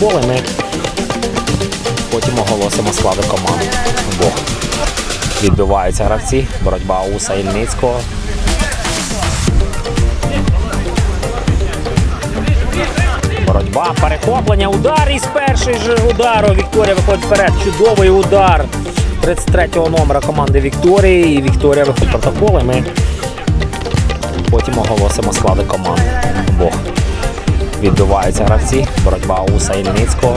Ми потім оголосимо склади команд. Бог. Відбиваються гравці. Боротьба Уса Ільницького. Боротьба, перехоплення, удар із перший же удару. Вікторія виходить вперед. Чудовий удар 33-го номера команди Вікторії. І Вікторія виходить протоколи. Ми потім оголосимо склади команд. Бог. Відбиваються гравці. Боротьба Уса Ільницького.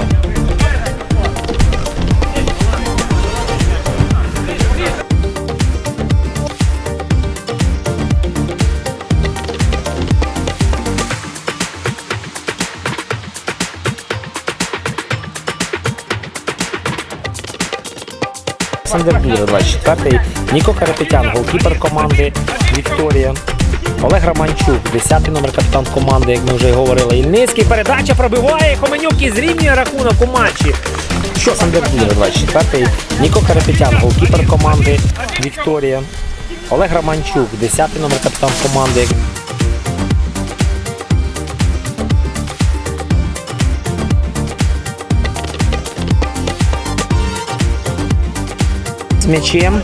Олександр Дмитро, 24-й, Ніко Карапетян, голкіпер команди Вікторія. Олег Романчук, 10-й номер капітан команди, як ми вже говорили. Ільницький передача пробиває Хоменюк і зрівнює рахунок у матчі. Що Олександр Дмитро, 24-й, Ніко Карапетян, голкіпер команди Вікторія. Олег Романчук, 10-й номер капітан команди. з м'ячем.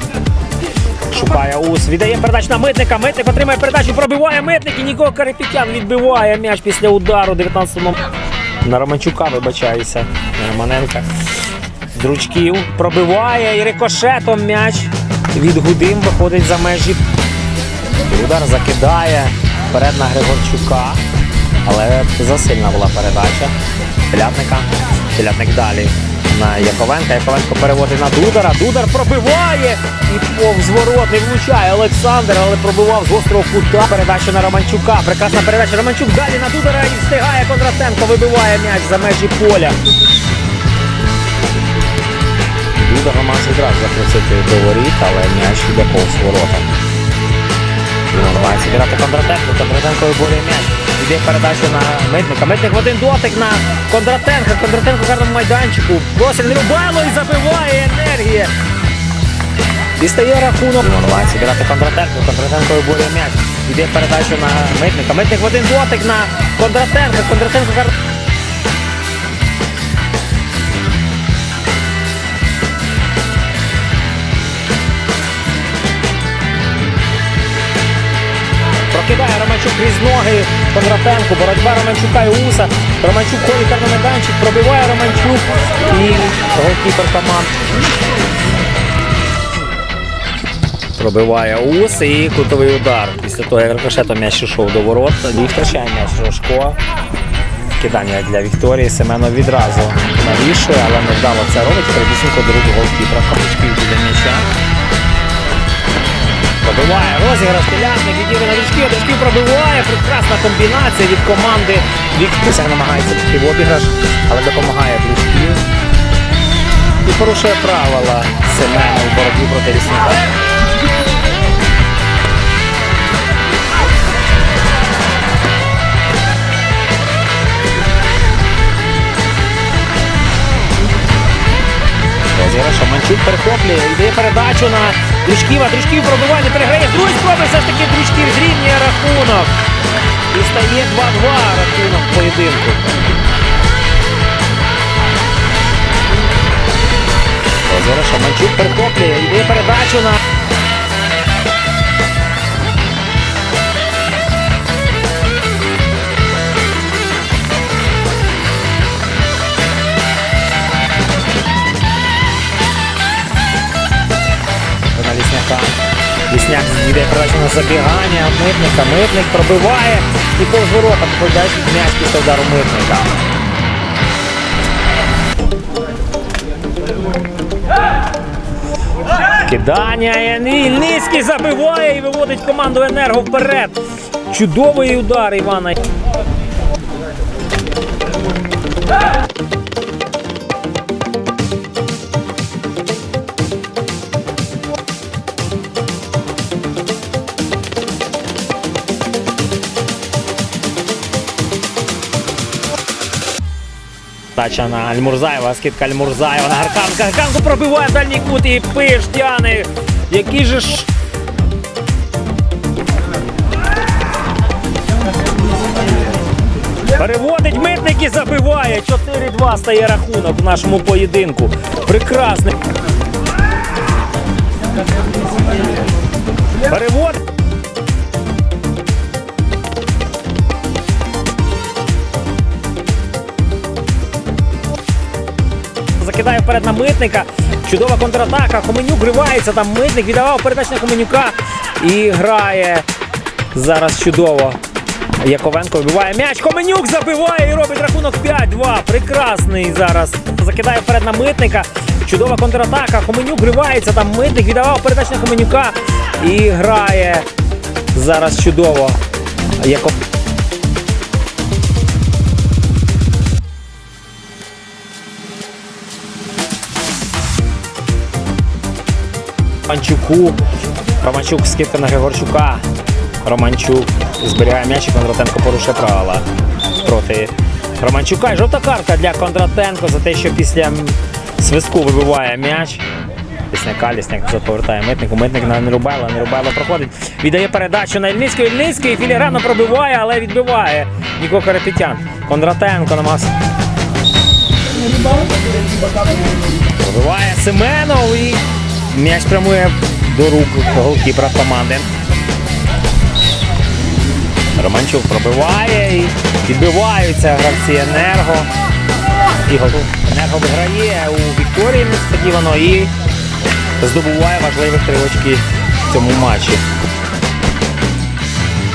Шукає ус. Віддає передачу на митника. Митник отримає передачу, пробиває митник і Ніко Карепітян відбиває м'яч після удару 19-му. На Романчука вибачаюся. Романенка. Дручків пробиває і рикошетом м'яч від Гудим виходить за межі. Удар закидає вперед на Григорчука. Але засильна була передача. Телятника. Телятник далі на Яковенка. Яковенко переводить на Дудара. Дудар пробиває і повз ворот не влучає Олександр, але пробивав з гострого кута. Передача на Романчука. Прекрасна передача. Романчук далі на Дудара і встигає Кондратенко. Вибиває м'яч за межі поля. Дудar намагався відразу запросити до воріт, але м'яч йде повз ворота. Намагається грати Кондратенко. Кондратенко виборює м'яч. Іде передачу на Митника. Митник в один дотик на Кондратенка. Кондратенко в гарному майданчику. Просить Рубайло і забиває енергія. Дістає рахунок. Він намагається грати Кондратенко. Кондратенко виборює м'яч. Іде передачу на Митника. Митник в один дотик на Кондратенка. Кондратенко крізь ноги Кондратенко, боротьба Романчука і Уса. Романчук ходить на майданчик, пробиває Романчук і голкіпер команд. Пробиває Ус і кутовий удар. Після того, як рикошетом м'яч йшов до ворот, тоді втрачає м'яч Рожко. Кидання для Вікторії. Семенов відразу навішує, але невдало це робить. Передісінько до рук голкіпера. Камичків біля м'яча. Пробиває розіграш телятник, відділи на дочки, дочки пробиває. Прекрасна комбінація від команди Віктуся намагається в обіграш, але допомагає Дружків. І порушує правила Семена у боротьбі проти лісника. Розіграш Манчук перехоплює, йде передачу на Дружківа. Дружків пробивання переграє. З другої все ж таки Дружків зрівнює рахунок. І стає 2-2 рахунок поєдинку. Зараз Манчук перехоплює, йде передачу на Лісняк йде передача на забігання, митника, митник пробиває і повз ворота попадає м'яч після удару митника. Кидання Ільницький забиває і виводить команду Енерго вперед. Чудовий удар Івана. Тача на Альмурзаєва, скидка Альмурзаєва на Гарканка. Гарканку пробиває дальній кут і пиш тяне. Який же ж. Переводить митник і забиває. 4-2 стає рахунок в нашому поєдинку. Прекрасний. Перевод. Вперед на митника. Чудова контратака. Хоменюк ривається. Там митник віддавав передачу на Хоменюка і грає зараз чудово. Яковенко вибиває м'яч. Хоменюк забиває і робить рахунок 5-2. Прекрасний зараз. Закидає вперед на митника. Чудова контратака. Хоменюк ривається. Там митник віддавав передачу на Хоменюка і грає зараз чудово. Яков... Романчуку. Романчук скидка на Григорчука. Романчук зберігає м'яч і Кондратенко порушує правила проти Романчука. І жовта картка для Кондратенко за те, що після свистку вибиває м'яч. Лісняка, Лісняк назад повертає митнику. Митник на Нерубайло, Нерубайло проходить. Віддає передачу на Ільницького. Ільницький філігранно пробиває, але відбиває Ніко Карапетян. Кондратенко намагався. Пробиває Семенов і м'яч прямує до рук голкіпера команди. Романчук пробиває і підбиваються гравці Енерго. І. Енерго виграє у Вікторії несподівано і здобуває важливі три очки в цьому матчі.